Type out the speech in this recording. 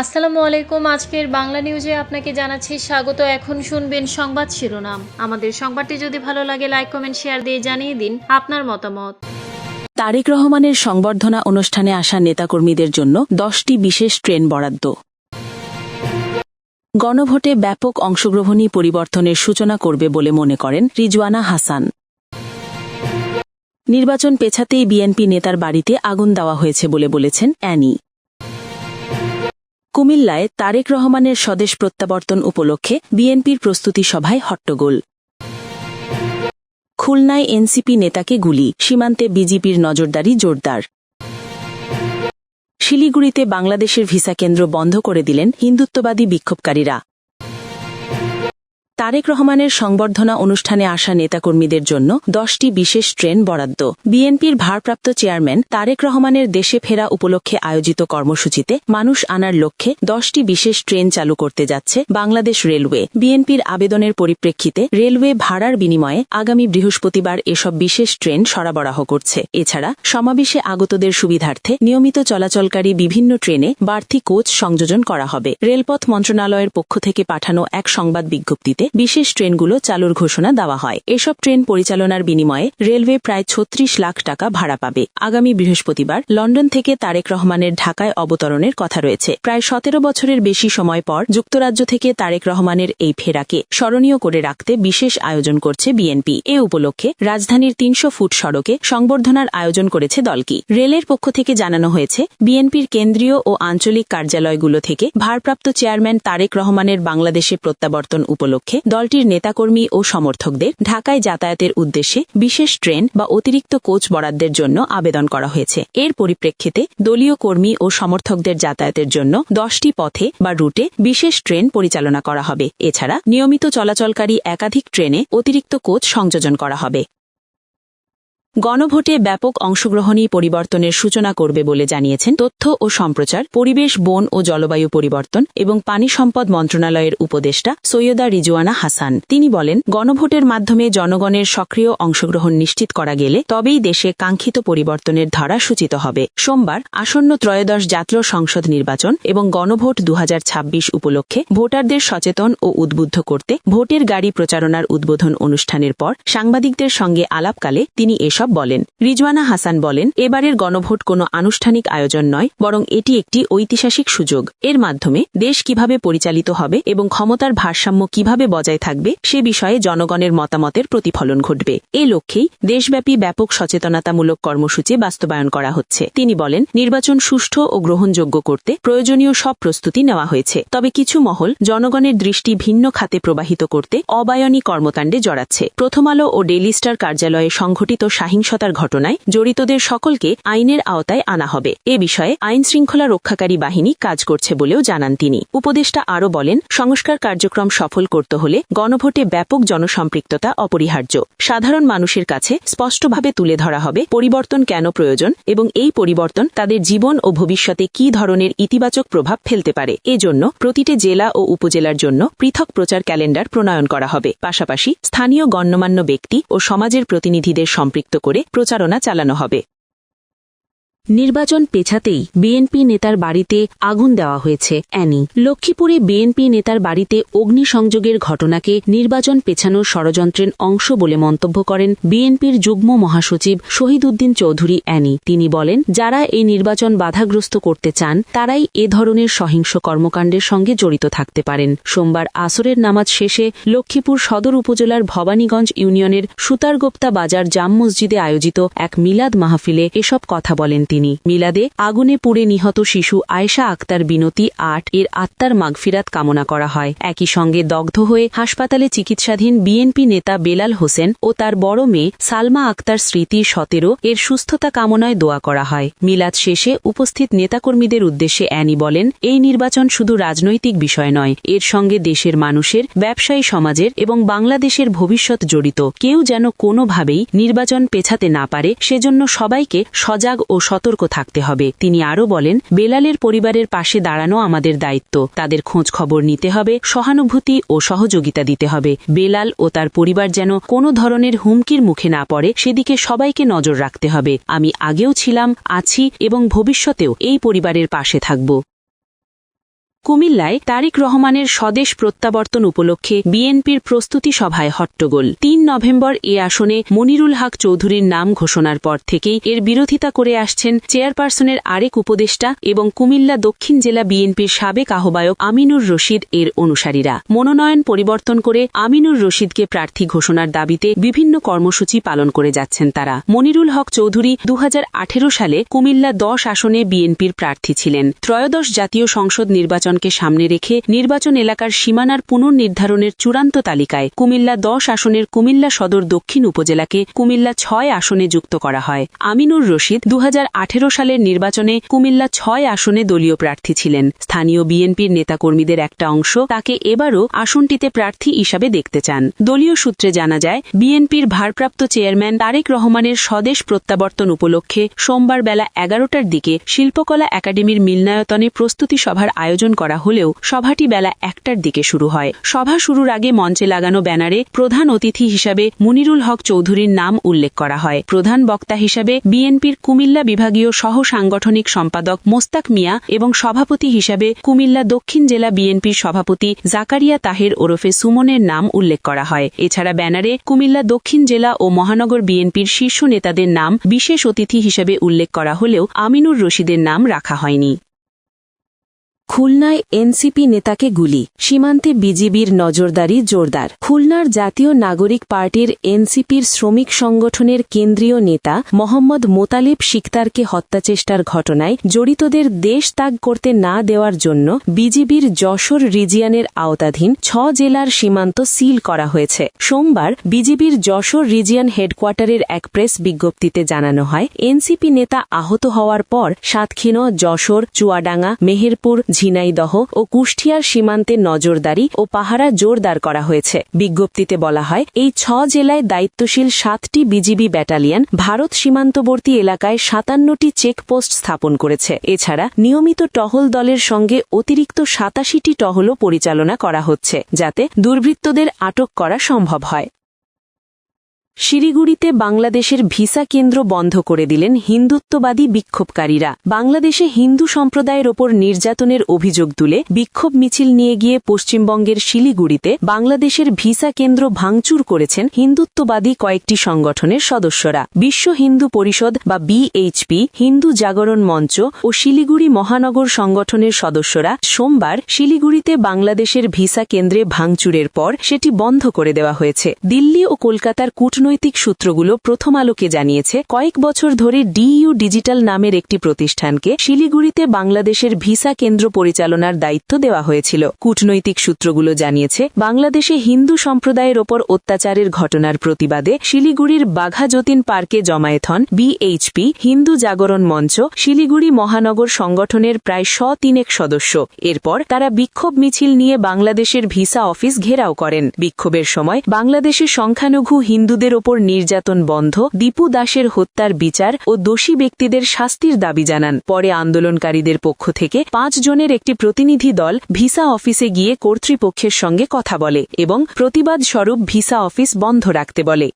আসসালামু আলাইকুম। আজকের বাংলা নিউজে আপনাকে জানাচ্ছি স্বাগত। এখন শুনবেন সংবাদ শিরোনাম। আমাদের সংবাদটি যদি ভালো লাগে লাইক কমেন্ট শেয়ার দিয়ে জানিয়ে দিন আপনার মতামত। তারেক রহমানের সংবর্ধনা অনুষ্ঠানে আসা নেতাকর্মীদের জন্য দশটি বিশেষ ট্রেন বরাদ্দ। গণভোটে ব্যাপক অংশগ্রহণই পরিবর্তনের সূচনা করবে বলে মনে করেন রিজওয়ানা হাসান। নির্বাচন পেছাতেই বিএনপি নেতার বাড়িতে আগুন দেওয়া হয়েছে বলে বলেছেন অ্যানি। কুমিল্লায় তারেক রহমানের স্বদেশ প্রত্যাবর্তন উপলক্ষে বিএনপির প্রস্তুতি সভায় হট্টগোল। খুলনায় এনসিপি নেতাকে গুলি, সীমান্তে বিজেপির নজরদারি জোরদার। শিলিগুড়িতে বাংলাদেশের ভিসা কেন্দ্র বন্ধ করে দিলেন হিন্দুত্ববাদী বিক্ষোভকারীরা। তারেক রহমানের সংবর্ধনা অনুষ্ঠানে আসা নেতাকর্মীদের জন্য দশটি বিশেষ ট্রেন বরাদ্দ। বিএনপির ভারপ্রাপ্ত চেয়ারম্যান তারেক রহমানের দেশে ফেরা উপলক্ষে আয়োজিত কর্মসূচিতে মানুষ আনার লক্ষ্যে দশটি বিশেষ ট্রেন চালু করতে যাচ্ছে বাংলাদেশ রেলওয়ে। বিএনপির আবেদনের পরিপ্রেক্ষিতে রেলওয়ে ভাড়ার বিনিময়ে আগামী বৃহস্পতিবার এসব বিশেষ ট্রেন সরবরাহ করছে। এছাড়া সমাবেশে আগতদের সুবিধার্থে নিয়মিত চলাচলকারী বিভিন্ন ট্রেনে বাড়তি কোচ সংযোজন করা হবে। রেলপথ মন্ত্রণালয়ের পক্ষ থেকে পাঠানো এক সংবাদ বিজ্ঞপ্তিতে বিশেষ ট্রেনগুলো চালুর ঘোষণা দেওয়া হয়। এসব ট্রেন পরিচালনার বিনিময়ে রেলওয়ে প্রায় ছত্রিশ লাখ টাকা ভাড়া পাবে। আগামী বৃহস্পতিবার লন্ডন থেকে তারেক রহমানের ঢাকায় অবতরণের কথা রয়েছে। প্রায় সতেরো বছরের বেশি সময় পর যুক্তরাজ্য থেকে তারেক রহমানের এই ফেরাকে স্মরণীয় করে রাখতে বিশেষ আয়োজন করছে বিএনপি। এ উপলক্ষে রাজধানীর তিনশো ফুট সড়কে সংবর্ধনার আয়োজন করেছে দলটি। রেলের পক্ষ থেকে জানানো হয়েছে, বিএনপির কেন্দ্রীয় ও আঞ্চলিক কার্যালয়গুলো থেকে ভারপ্রাপ্ত চেয়ারম্যান তারেক রহমানের বাংলাদেশে প্রত্যাবর্তন উপলক্ষে দলটির নেতাকর্মী ও সমর্থকদের ঢাকায় যাতায়াতের উদ্দেশ্যে বিশেষ ট্রেন বা অতিরিক্ত কোচ বরাদ্দের জন্য আবেদন করা হয়েছে। এর পরিপ্রেক্ষিতে দলীয় কর্মী ও সমর্থকদের যাতায়াতের জন্য দশটি পথে বা রুটে বিশেষ ট্রেন পরিচালনা করা হবে। এছাড়া নিয়মিত চলাচলকারী একাধিক ট্রেনে অতিরিক্ত কোচ সংযোজন করা হবে। গণভোটে ব্যাপক অংশগ্রহণই পরিবর্তনের সূচনা করবে বলে জানিয়েছেন তথ্য ও সম্প্রচার, পরিবেশ, বন ও জলবায়ু পরিবর্তন এবং পানি সম্পদ মন্ত্রণালয়ের উপদেষ্টা সৈয়দা রিজওয়ানা হাসান। তিনি বলেন, গণভোটের মাধ্যমে জনগণের সক্রিয় অংশগ্রহণ নিশ্চিত করা গেলে তবেই দেশে কাঙ্ক্ষিত পরিবর্তনের ধারা সূচিত হবে। সোমবার আসন্ন ত্রয়োদশ জাতীয় সংসদ নির্বাচন এবং গণভোট দু হাজার ছাব্বিশ উপলক্ষে ভোটারদের সচেতন ও উদ্বুদ্ধ করতে ভোটের গাড়ি প্রচারণার উদ্বোধন অনুষ্ঠানের পর সাংবাদিকদের সঙ্গে আলাপকালে তিনি এসব বলেন। রিজওয়ানা হাসান বলেন, এবারের গণভোট কোনো আনুষ্ঠানিক আয়োজন নয়, বরং এটি একটি ঐতিহাসিক সুযোগ। এর মাধ্যমে দেশ কীভাবে পরিচালিত হবে এবং ক্ষমতার ভারসাম্য কীভাবে বজায় থাকবে, সে বিষয়ে জনগণের মতামতের প্রতিফলন ঘটবে। এ লক্ষ্যেই দেশব্যাপী ব্যাপক সচেতনতামূলক কর্মসূচি বাস্তবায়ন করা হচ্ছে। তিনি বলেন, নির্বাচন সুষ্ঠু ও গ্রহণযোগ্য করতে প্রয়োজনীয় সব প্রস্তুতি নেওয়া হয়েছে। তবে কিছু মহল জনগণের দৃষ্টি ভিন্ন খাতে প্রবাহিত করতে অবায়নী কর্মকাণ্ডে জড়াচ্ছে। প্রথম আলো ও ডেইলি স্টার কার্যালয়ে সংঘটিত সহিংসতার ঘটনায় জড়িতদের সকলকে আইনের আওতায় আনা হবে। এ বিষয়ে আইন শৃঙ্খলা রক্ষাকারী বাহিনী কাজ করছে বলেও জানান তিনি। উপদেষ্টা আরও বলেন, সংস্কার কার্যক্রম সফল করতে হলে গণভোটে ব্যাপক জনসম্পৃক্ততা অপরিহার্য। সাধারণ মানুষের কাছে স্পষ্টভাবে তুলে ধরা হবে পরিবর্তন কেন প্রয়োজন এবং এই পরিবর্তন তাদের জীবন ও ভবিষ্যতে কি ধরনের ইতিবাচক প্রভাব ফেলতে পারে। এজন্য প্রতিটি জেলা ও উপজেলার জন্য পৃথক প্রচার ক্যালেন্ডার প্রণয়ন করা হবে। পাশাপাশি স্থানীয় গণ্যমান্য ব্যক্তি ও সমাজের প্রতিনিধিদের সম্পৃক্ত করে প্রচারণা চালানো হবে। নির্বাচন পেছাতেই বিএনপি নেতার বাড়িতে আগুন দেওয়া হয়েছে। অ্যানি, লক্ষ্মীপুরে বিএনপি নেতার বাড়িতে অগ্নিসংযোগের ঘটনাকে নির্বাচন পেছানোর ষড়যন্ত্রের অংশ বলে মন্তব্য করেন বিএনপির যুগ্ম মহাসচিব শহীদ উদ্দিন চৌধুরী অ্যানি। তিনি বলেন, যারা এই নির্বাচন বাধাগ্রস্ত করতে চান, তারাই এ ধরনের সহিংস কর্মকাণ্ডের সঙ্গে জড়িত থাকতে পারেন। সোমবার আসরের নামাজ শেষে লক্ষ্মীপুর সদর উপজেলার ভবানীগঞ্জ ইউনিয়নের সুতারগোপ্তা বাজার জাম মসজিদে আয়োজিত এক মিলাদ মাহফিলে এসব কথা বলেন তিনি। মিলাদে আগুনে পুড়ে নিহত শিশু আয়েশা আক্তার বিনতি আট এর আত্মার মাগফিরাত কামনা করা হয়। একই সঙ্গে দগ্ধ হয়ে হাসপাতালে চিকিৎসাধীন বিএনপি নেতা বেলাল হোসেন ও তার বড় মেয়ে সালমা আক্তার স্মৃতি সতেরো এর সুস্থতা কামনায় দোয়া করা হয়। মিলাদ শেষে উপস্থিত নেতাকর্মীদের উদ্দেশ্যে অ্যানি বলেন, এই নির্বাচন শুধু রাজনৈতিক বিষয় নয়, এর সঙ্গে দেশের মানুষের, ব্যবসায়ী সমাজের এবং বাংলাদেশের ভবিষ্যৎ জড়িত। কেউ যেন কোনোভাবেই নির্বাচন পেছাতে না পারে, সেজন্য সবাইকে সজাগ ও সতর্ক থাকতে হবে। তিনি আরও বলেন, বেলালের পরিবারের পাশে দাঁড়ানো আমাদের দায়িত্ব। তাদের খোঁজ খবর নিতে হবে, সহানুভূতি ও সহযোগিতা দিতে হবে। বেলাল ও তার পরিবার যেন কোনো ধরনের হুমকির মুখে না পড়ে, সেদিকে সবাইকে নজর রাখতে হবে। আমি আগেও ছিলাম, আছি এবং ভবিষ্যতেও এই পরিবারের পাশে থাকব। কুমিল্লায় তারিক রহমানের স্বদেশ প্রত্যাবর্তন উপলক্ষে বিএনপির প্রস্তুতি সভায় হট্টগোল। তিন নভেম্বর এ আসনে মনিরুল হক চৌধুরীর নাম ঘোষণার পর থেকেই এর বিরোধিতা করে আসছেন চেয়ারপারসনের আরেক উপদেষ্টা এবং কুমিল্লা দক্ষিণ জেলা বিএনপির সাবেক আহ্বায়ক আমিনুর রশিদ এর অনুসারীরা। মনোনয়ন পরিবর্তন করে আমিনুর রশিদকে প্রার্থী ঘোষণার দাবিতে বিভিন্ন কর্মসূচি পালন করে যাচ্ছেন তারা। মনিরুল হক চৌধুরী দু হাজার আঠেরো সালে কুমিল্লা দশ আসনে বিএনপির প্রার্থী ছিলেন। ত্রয়োদশ জাতীয় সংসদ নির্বাচনকে সামনে রেখে নির্বাচন এলাকার সীমানার পুনর্নির্ধারণের চূড়ান্ত তালিকায় কুমিল্লা দশ আসনের কুমিল্লা সদর দক্ষিণ উপজেলাকে কুমিল্লা ছয় আসনে যুক্ত করা হয়। আমিনুর রশিদ দু হাজার আঠেরো সালের নির্বাচনে কুমিল্লা ছয় আসনে দলীয় প্রার্থী ছিলেন। স্থানীয় বিএনপির নেতাকর্মীদের একটা অংশ তাকে এবারও আসনটিতে প্রার্থী হিসাবে দেখতে চান। দলীয় সূত্রে জানা যায়, বিএনপির ভারপ্রাপ্ত চেয়ারম্যান তারেক রহমানের স্বদেশ প্রত্যাবর্তন উপলক্ষে সোমবার বেলা এগারোটার দিকে শিল্পকলা একাডেমির মিলনায়তনে প্রস্তুতি সভার আয়োজন করা হলেও সভাটি বেলা একটার দিকে শুরু হয়। সভা শুরুর আগে মঞ্চে লাগানো ব্যানারে প্রধান অতিথি হিসাবে মুনিরুল হক চৌধুরীর নাম উল্লেখ করা হয়। প্রধান বক্তা হিসাবে বিএনপির কুমিল্লা বিভাগীয় সহ সাংগঠনিক সম্পাদক মোস্তাক মিয়া এবং সভাপতি হিসাবে কুমিল্লা দক্ষিণ জেলা বিএনপির সভাপতি জাকারিয়া তাহের ওরফে সুমনের নাম উল্লেখ করা হয়। এছাড়া ব্যানারে কুমিল্লা দক্ষিণ জেলা ও মহানগর বিএনপির শীর্ষ নেতাদের নাম বিশেষ অতিথি হিসেবে উল্লেখ করা হলেও আমিনুর রশিদের নাম রাখা হয়নি। খুলনায় এনসিপি নেতাকে গুলি, সীমান্তে বিজিবির নজরদারি জোরদার। খুলনার জাতীয় নাগরিক পার্টির এনসিপির শ্রমিক সংগঠনের কেন্দ্রীয় নেতা মোহাম্মদ মোতালেব শিকদারকে হত্যাচেষ্টার ঘটনায় জড়িতদের দেশ ত্যাগ করতে না দেওয়ার জন্য বিজিবির যশোর রিজিয়ানের আওতাধীন ছ জেলার সীমান্ত সিল করা হয়েছে। সোমবার বিজিবির যশোর রিজিয়ান হেডকোয়ার্টারের এক প্রেস বিজ্ঞপ্তিতে জানানো হয়, এনসিপি নেতা আহত হওয়ার পর সাতক্ষীণ, যশোর, চুয়াডাঙ্গা, মেহেরপুর ঝিনাইদহ ও কুষ্টিয়ার সীমান্তে নজরদারি ও পাহারা জোরদার করা হয়েছে। বিজ্ঞপ্তিতে বলা হয়, এই ছ জেলায় দায়িত্বশীল সাতটি বিজিবি ব্যাটালিয়ন ভারত সীমান্তবর্তী এলাকায় সাতান্নটি চেকপোস্ট স্থাপন করেছে। এছাড়া নিয়মিত টহল দলের সঙ্গে অতিরিক্ত সাতাশিটি টহলও পরিচালনা করা হচ্ছে, যাতে দুর্বৃত্তদের আটক করা সম্ভব হয়। শিলিগুড়িতে বাংলাদেশের ভিসা কেন্দ্র বন্ধ করে দিলেন হিন্দুত্ববাদী বিক্ষোভকারীরা। বাংলাদেশে হিন্দু সম্প্রদায়ের ওপর নির্যাতনের অভিযোগ তুলে বিক্ষোভ মিছিল নিয়ে গিয়ে পশ্চিমবঙ্গের শিলিগুড়িতে বাংলাদেশের ভিসা কেন্দ্র ভাঙচুর করেছেন হিন্দুত্ববাদী কয়েকটি সংগঠনের সদস্যরা। বিশ্ব হিন্দু পরিষদ বা বিএইচপি হিন্দু জাগরণ মঞ্চ ও শিলিগুড়ি মহানগর সংগঠনের সদস্যরা সোমবার শিলিগুড়িতে বাংলাদেশের ভিসা কেন্দ্রে ভাঙচুরের পর সেটি বন্ধ করে দেওয়া হয়েছে। দিল্লি ও কলকাতার কূটনৈতিক সূত্রগুলো প্রথম আলোকে জানিয়েছে, কয়েক বছর ধরে ডিইউ ডিজিটাল নামের একটি প্রতিষ্ঠানকে শিলিগুড়িতে বাংলাদেশের ভিসা কেন্দ্র পরিচালনার দায়িত্ব দেওয়া হয়েছিল। কূটনৈতিক সূত্রগুলো জানিয়েছে, বাংলাদেশে হিন্দু সম্প্রদায়ের ওপর অত্যাচারের ঘটনার প্রতিবাদে শিলিগুড়ির বাঘা যতীন পার্কে জমায়েত হন বিএইচপি হিন্দু জাগরণ মঞ্চ, শিলিগুড়ি মহানগর সংগঠনের প্রায় শ তিনেক সদস্য। এরপর তারা বিক্ষোভ মিছিল নিয়ে বাংলাদেশের ভিসা অফিস ঘেরাও করেন। বিক্ষোভের সময় বাংলাদেশের সংখ্যালঘু হিন্দুদের ওপর নির্যাতন বন্ধ, দীপু দাসের হত্যার বিচার ও দোষী ব্যক্তিদের শাস্তির দাবি জানান। পরে আন্দোলনকারীদের পক্ষ থেকে পাঁচ জনের একটি প্রতিনিধি দল ভিসা অফিসে গিয়ে কর্তৃপক্ষের সঙ্গে কথা বলে এবং প্রতিবাদ স্বরূপ ভিসা অফিস বন্ধ রাখতে বলে।